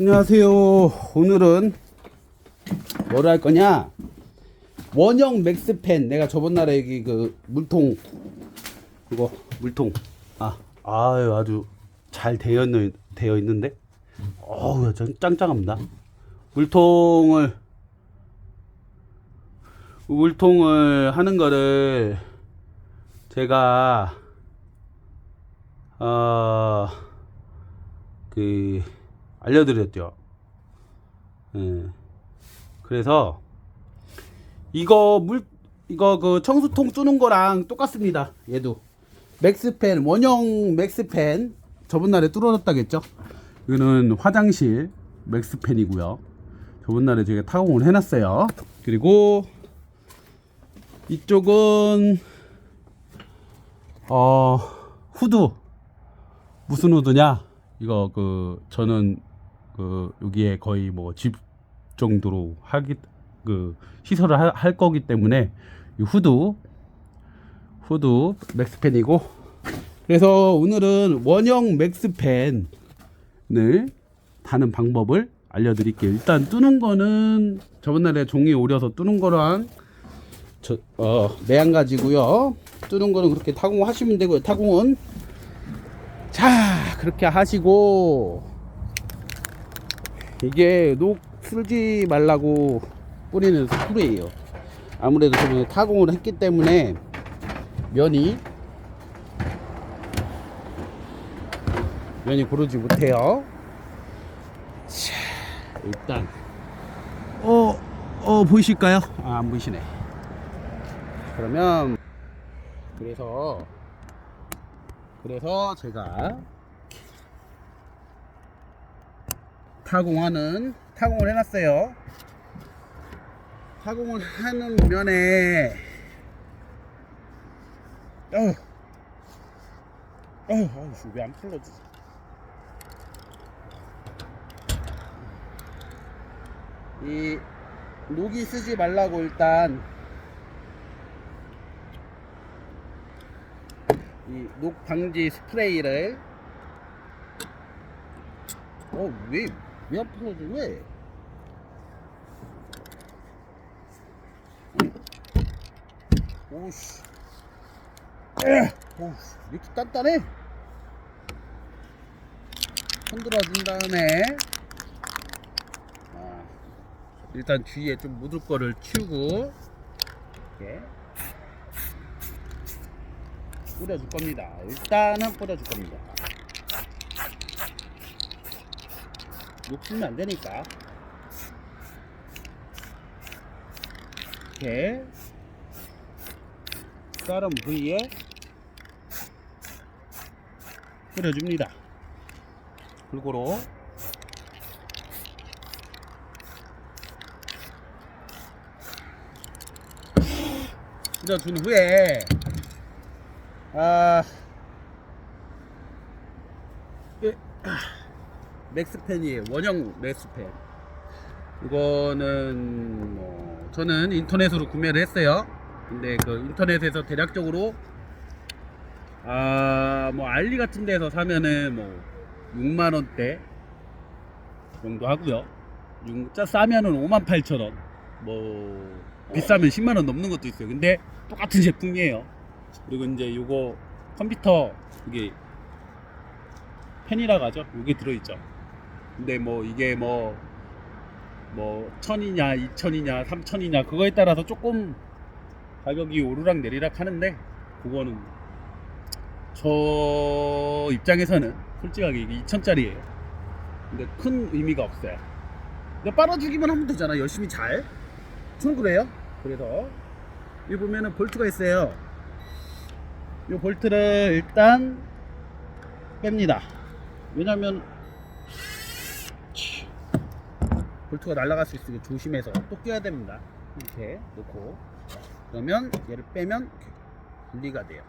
안녕하세요. 오늘은 뭘할 거냐? 원형 맥스펜. 내가 저번 날에 여기 그 물통 이거 물통 아 아유 아주 잘 되어 있는 되어 있는데 어우 짱 짱짱합니다. 물통을 물통을 하는 거를 제가 어그 알려드렸죠. 예. 그래서 이거 물 이거 그 청수통 뚫는 거랑 똑같습니다. 얘도 맥스펜 원형 맥스펜 저번 날에 뚫어놨다겠죠. 이거는 화장실 맥스펜이고요. 저번 날에 제가 타공을 해놨어요. 그리고 이쪽은 어 후드 무슨 후드냐? 이거 그 저는 그 여기에 거의 뭐 집 정도로 하기 그 시설을 하- 할 거기 때문에 이 후드 후드 맥스펜이고 그래서 오늘은 원형 맥스펜을 다는 방법을 알려드릴게요. 일단 뜨는 거는 저번 날에 종이 오려서 뜨는 거랑 저, 어, 매한 가지고요. 뜨는 거는 그렇게 타공하시면 되고요. 타공은 자 그렇게 하시고 이게 녹 쓸지 말라고 뿌리는 스프레이예요. 아무래도 저번에 타공을 했기 때문에 면이 면이 고르지 못해요. 자, 일단 어, 어 보이실까요? 아, 안 보이시네. 그러면 그래서 그래서 제가 타공하는 타공을 해놨어요. 타공을 하는 면에 어, 어, 왜안 풀러지? 이 녹이 쓰지 말라고 일단 이 녹 방지 스프레이를 어왜 왜 안 풀어져 왜? 오씨 왜 이렇게 단단해? 흔들어 준 다음에 아, 일단 뒤에 좀 묻을 거를 치우고 이렇게 뿌려줄 겁니다. 일단은 뿌려줄 겁니다. 욕심이 안 되니까. 이렇게 다른 부위에 뿌려줍니다. 골고루 뿌려준 후에 아, 예, 아, 맥스펜이에요. 원형 맥스펜. 이거는 뭐 저는 인터넷으로 구매를 했어요. 근데 그 인터넷에서 대략적으로 아, 뭐 알리 같은 데서 사면은 뭐 6만 원대 정도 하고요. 진짜 싸면은 5만 8천 원. 뭐 비싸면 10만 원 넘는 것도 있어요. 근데 똑같은 제품이에요. 그리고 이제 요거 컴퓨터 이게 펜이라고 하죠. 요게 들어있죠. 근데 뭐 이게 뭐, 뭐, 천이냐, 이천이냐, 삼천이냐, 그거에 따라서 조금 가격이 오르락 내리락 하는데, 그거는 저 입장에서는 솔직하게 이게 2천짜리예요. 근데 큰 의미가 없어요. 근데 빨아주기만 하면 되잖아. 열심히 잘. 저는 그래요. 그래서, 여기 보면은 볼트가 있어요. 이 볼트를 일단 뺍니다. 왜냐면 볼트가 날아갈 수 있으니까 조심해서 또 껴야 됩니다. 이렇게 놓고 그러면 얘를 빼면 분리가 돼요.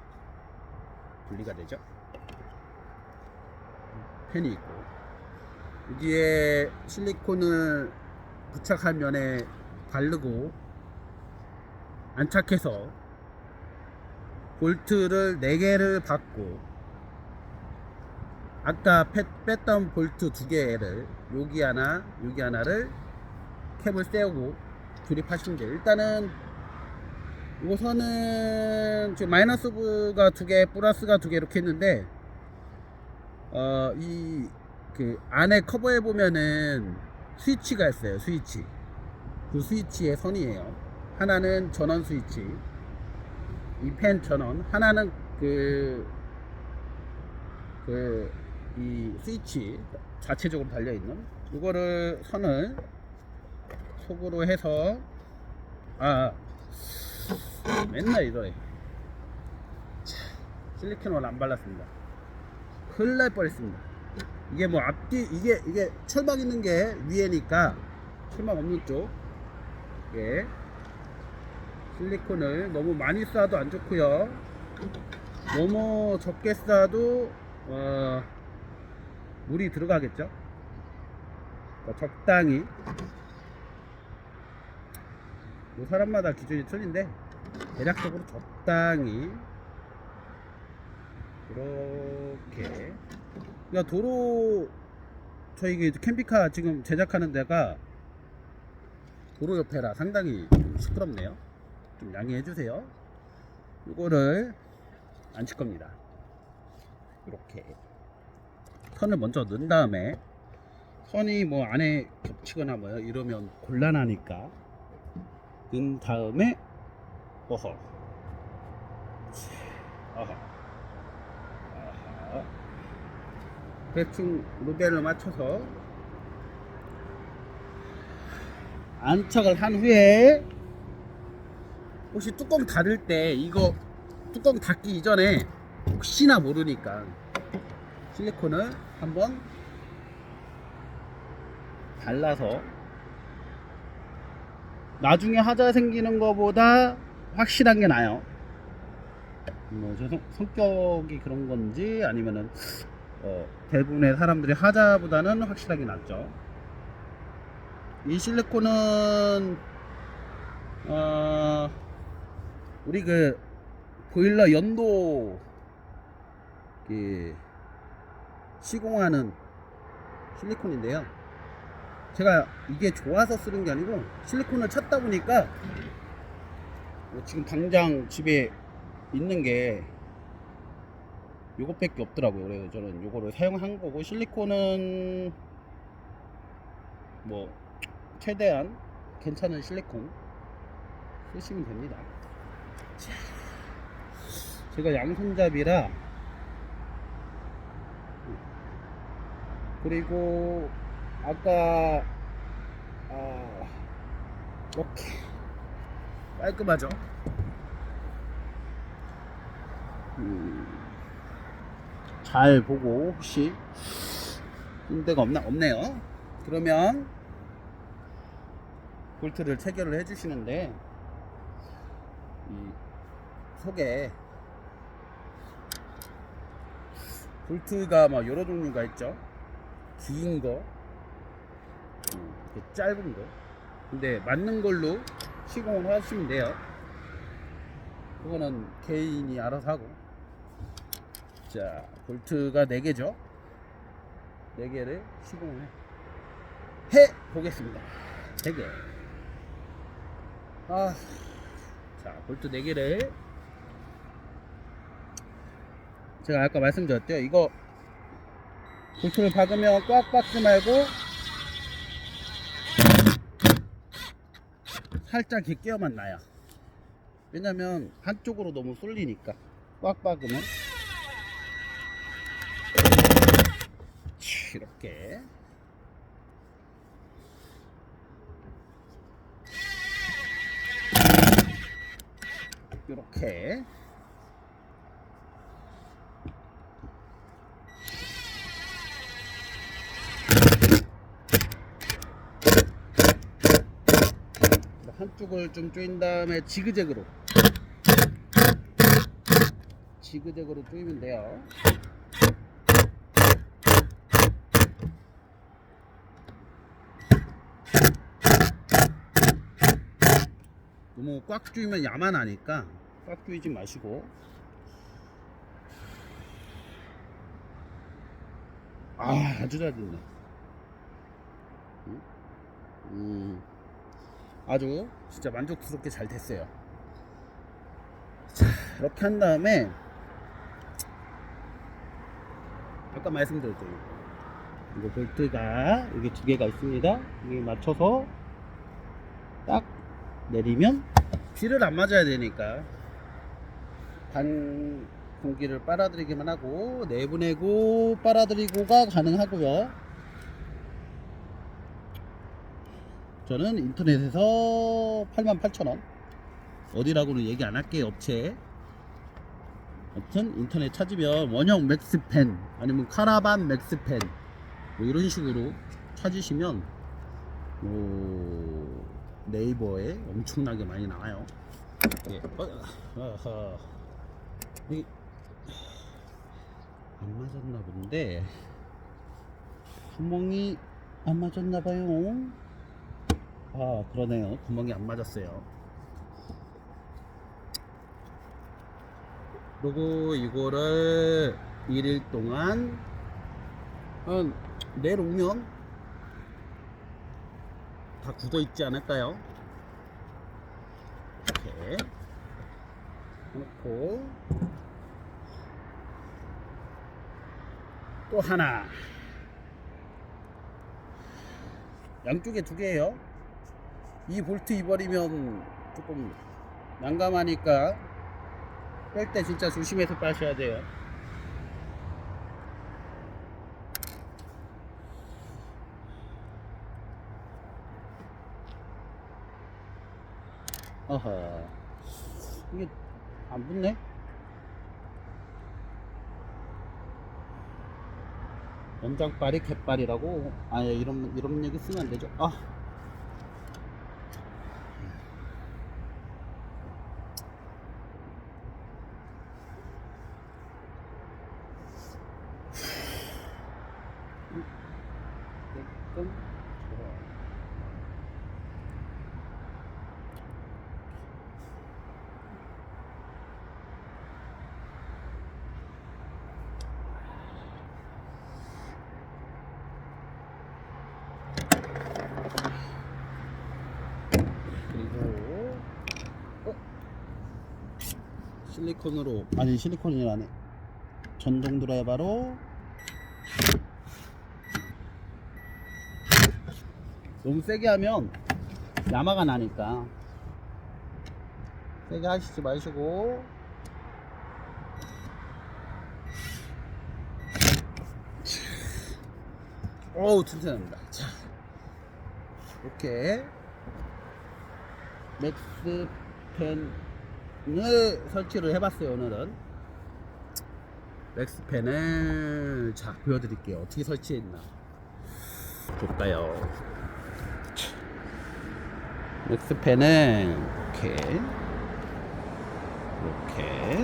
분리가 되죠. 펜이 있고 여기에 실리콘을 부착한 면에 바르고 안착해서 볼트를 4개를 받고 아까 뺐, 뺐던 볼트 두 개를 여기 하나 여기 하나를 캡을 세우고 조립하시면 돼요 일단은 우선은 지금 마이너스가 두개 플러스가 두 개 이렇게 있는데 어 이 그 안에 커버에 보면은 스위치가 있어요 스위치. 그 스위치의 선이에요. 하나는 전원 스위치. 이 펜 전원. 하나는 그그 이 스위치 자체적으로 달려 있는 이거를 선을 속으로 해서 아 맨날 이러해 차, 실리콘을 안 발랐습니다. 큰일 날 뻔했습니다. 이게 뭐 앞뒤 이게 이게 철막 있는 게 위에니까 철막 없는 쪽. 예. 실리콘을 너무 많이 쏴도 안 좋고요. 너무 적게 쏴도 어, 물이 들어가겠죠? 그러니까 적당히. 뭐 사람마다 기준이 틀린데 대략적으로 적당히 이렇게. 그러니까 도로 저희 그 캠핑카 지금 제작하는 데가 도로 옆에라 상당히 좀 시끄럽네요. 좀 양해해 주세요. 이거를 안 칠 겁니다. 이렇게 선을 먼저 넣은 다음에 선이 뭐 안에 겹치거나 뭐 이러면 곤란하니까 넣은 다음에 어허 어허 아하. 대충 루벨을 맞춰서 안착을 한 후에 혹시 뚜껑 닫을 때 이거 뚜껑 닫기 이전에 혹시나 모르니까 실리콘을 한번 발라서 나중에 하자 생기는 것보다 확실한 게 나아요. 뭐 저 성격이 그런 건지 아니면은 어, 대부분의 사람들이 하자보다는 확실하게 낫죠. 이 실리콘은 어, 우리 그 보일러 연도 그 시공하는 실리콘인데요. 제가 이게 좋아서 쓰는 게 아니고 실리콘을 찾다 보니까 뭐 지금 당장 집에 있는 게 요것밖에 없더라고요. 그래서 저는 요거를 사용한 거고 실리콘은 뭐 최대한 괜찮은 실리콘 쓰시면 됩니다. 자, 제가 양손잡이라 그리고 아까 아 이렇게 깔끔하죠? 음, 잘 보고 혹시 낀 데가 없나 없네요. 그러면 볼트를 체결을 해주시는데 이 속에 볼트가 막 여러 종류가 있죠. 긴 거, 음, 이렇게 짧은 거. 근데 맞는 걸로 시공을 하시면 돼요. 그거는 개인이 알아서 하고. 자, 볼트가 4개죠. 4개를 시공을 해 보겠습니다. 3개. 아, 자, 볼트 4개를 제가 아까 말씀드렸대요. 이거 볼트를 박으면 꽉 박지 말고 살짝 이렇게 끼어만 놔요. 왜냐면 한쪽으로 너무 쏠리니까. 꽉 박으면. 이렇게. 이렇게 한 쪽을 좀 조인 다음에 지그재그로. 지그재그로 조이면 돼요. 너무 꽉 조이면 야만하니까 꽉 조이지 마시고. 아 아주 잘 됐네. 음, 음, 아주 진짜 만족스럽게 잘 됐어요. 자 이렇게 한 다음에 아까 말씀드렸죠 이거 볼트가 여기 두 개가 있습니다. 여기 맞춰서 딱 내리면 뒤를 안 맞아야 되니까 반 공기를 빨아들이기만 하고 내보내고 빨아들이고가 가능하고요. 저는 인터넷에서 88,000원. 어디라고는 얘기 안 할게요 업체. 아무튼 인터넷 찾으면 원형 맥스펜 아니면 카라반 맥스펜 뭐 이런 식으로 찾으시면 뭐 네이버에 엄청나게 많이 나와요. 예. 어, 안 맞았나 본데. 구멍이 안 맞았나 봐요 아 그러네요. 구멍이 안 맞았어요. 그리고 이거를 1일 동안 한 내일 오면 다 굳어 있지 않을까요? 이렇게 놓고 또 하나. 양쪽에 두 개예요 이 볼트 입어리면 조금 난감하니까 뺄 때 진짜 조심해서 빠셔야 돼요. 어허. 이게 안 붙네? 연장발이 갯발이라고? 아예 이런 이런 얘기 쓰면 안 되죠. 아 조금 좋아. 그리고 어? 실리콘으로. 아니 실리콘이라네. 전동 드라이버로 너무 세게 하면 야마가 나니까. 세게 하시지 마시고. 어우 튼튼합니다. 자 이렇게. 맥스펜을 설치를 해봤어요 오늘은. 맥스펜을 자 보여드릴게요. 어떻게 설치했나. 볼까요? 자, 맥스펜을 이렇게 이렇게.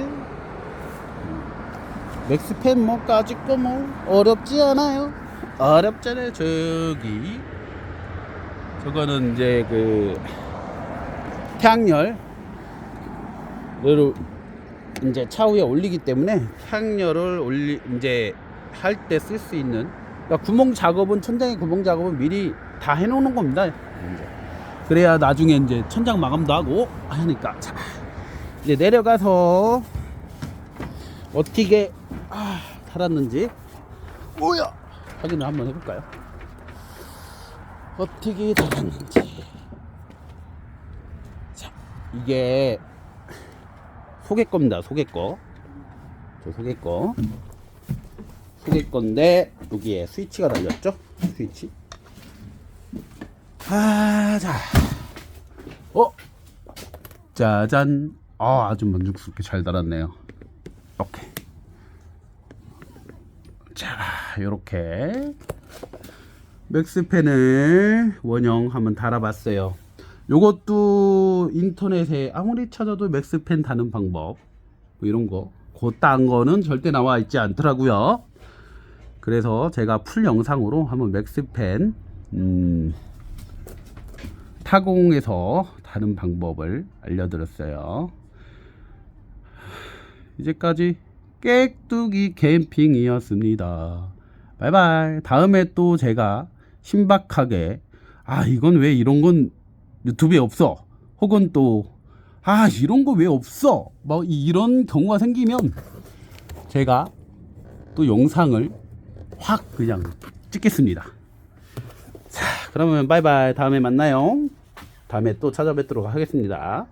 음, 맥스펜 뭐까 아직도 뭐 어렵지 않아요. 어렵잖아요 저기. 저거는 이제 그 태양열 을 이제 차후에 올리기 때문에 태양열을 올리 이제 할 때 쓸 수 있는 그러니까 구멍 작업은 천장에 구멍 작업은 미리 다 해놓는 겁니다. 이제. 그래야 나중에 이제 천장 마감도 하고 하니까 자 이제 내려가서 어떻게 아, 달았는지 뭐야 확인을 한번 해볼까요? 어떻게 달았는지 자, 이게 소개 겁니다. 소개 거. 저 소개 거. 소개 건데 여기에 스위치가 달렸죠? 스위치. 아, 자. 어? 짜잔. 아, 아주 만족스럽게 잘 달았네요. 이렇게. 자, 요렇게 맥스펜을 원형 한번 달아봤어요. 요것도 인터넷에 아무리 찾아도 맥스펜 다는 방법 뭐 이런 거 그딴 거는 절대 나와 있지 않더라고요. 그래서 제가 풀 영상으로 한번 맥스펜 음, 타공에서 다는 방법을 알려드렸어요. 이제까지 깨뚜기 캠핑이었습니다. 바이바이. 다음에 또 제가 신박하게 아 이건 왜 이런 건 유튜브에 없어? 혹은 또 아 이런 거 왜 없어? 뭐 이- 이런 경우가 생기면 제가 또 영상을 확 그냥 찍겠습니다. 자 그러면 바이바이 다음에 만나요. 다음에 또 찾아뵙도록 하겠습니다.